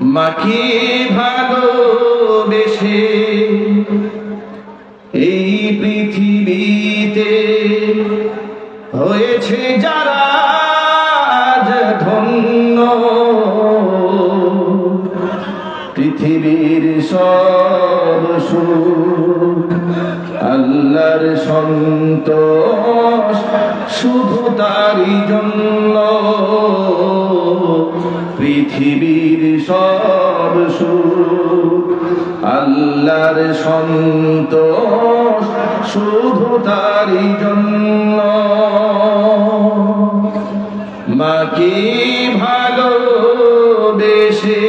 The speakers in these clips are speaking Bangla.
মাকে ভালোবেসে এই পৃথিবীতে হয়েছে যারা ধন্য। পৃথিবীর সব সুখ আল্লাহর সন্তোষ শুধু তারই জন্য। সব সুখ। আল্লাহর সন্তোষ শুধু তারই জন্য। মাকে ভালোবেসে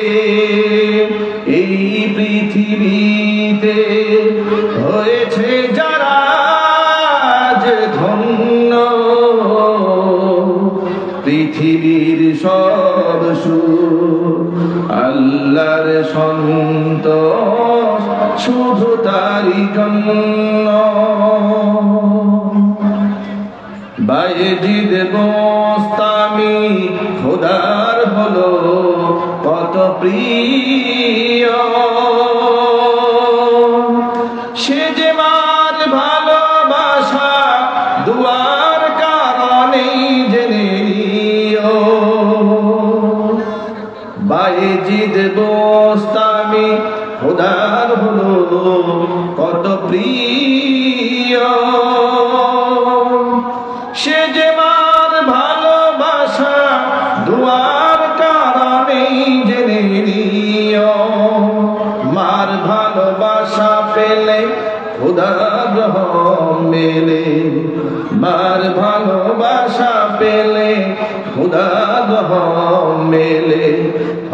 এই পৃথিবীতে হয়েছে যারা ধন্য? পৃথিবীর সব সুখ আল্লাহর সন্তোষ শুধু তারই জন্য। বাইজিদ গোস্তামি খোদার হলো কত প্রিয়। সে যে মার বাইজিদ গোস্তামি খোদার হলো কত প্রিয়। সে যে মার ভালোবাসা দুয়ার কারণে জেনে নিও। মার ভালোবাসা পেলে খুদা গ্রহণ মেলে। মার ভালোবাসা পেলে খুদা গ্রহণ মেলে।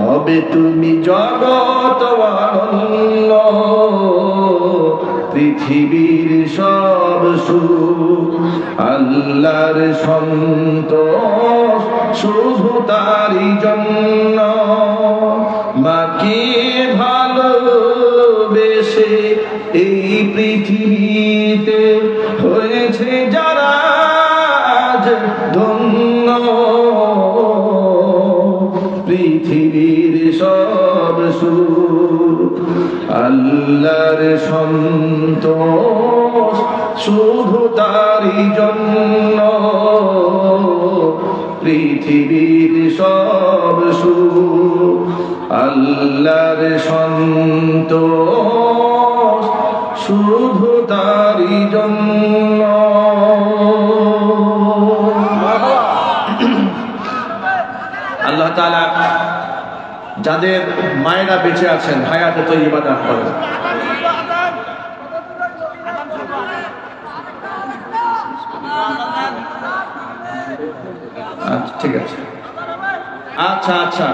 হবে তুমি জগত পৃথিবীর সব সুখ আল্লাহর সন্তোষ শুধু তারই জন্য। মাকে ভালোবেসে এই পৃথিবীতে হয়েছে যারা পৃথিবীর সব সুখ। আল্লাহর সন্তোষ শুধু তারই জন্য। পৃথিবীর সব সুখ, আল্লাহর সন্তোষ শুধু তারি জন্য। আল্লাহ তালা যাদের মায়েরা বেঁচে আছেন, হায়াতে তো ইবাদত করেন। আচ্ছা ঠিক আছে। আচ্ছা আচ্ছা।